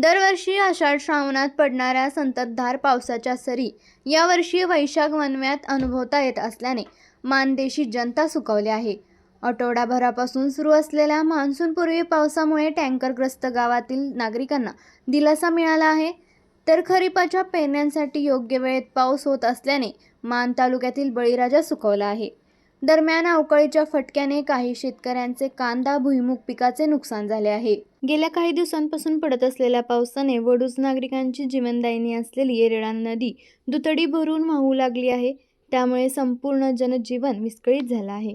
दरवर्षी आषाढ श्रावणात पडणाऱ्या संततधार पावसाच्या सरी यावर्षी वैशाख वनव्यात अनुभवता येत असल्याने मानदेशी जनता सुकवली आहे. आठवडाभरापासून सुरू असलेल्या मान्सूनपूर्वी पावसामुळे टँकरग्रस्त गावातील नागरिकांना दिलासा मिळाला आहे. तर खरीपाच्या पेरण्यांसाठी योग्य वेळेत पाऊस होत असल्याने मान तालुक्यातील बळीराजा सुकवला आहे. दरम्यान अवकाळीच्या फटक्याने काही शेतकऱ्यांचे कांदा भुईमुग पिकाचे नुकसान झाले आहे. गेल्या काही दिवसांपासून पडत असलेल्या पावसाने वडूज नागरिकांची जीवनदायिनी असलेली येरळा नदी दुतडी भरून वाहू लागली आहे. त्यामुळे संपूर्ण जनजीवन विस्कळीत झालं आहे.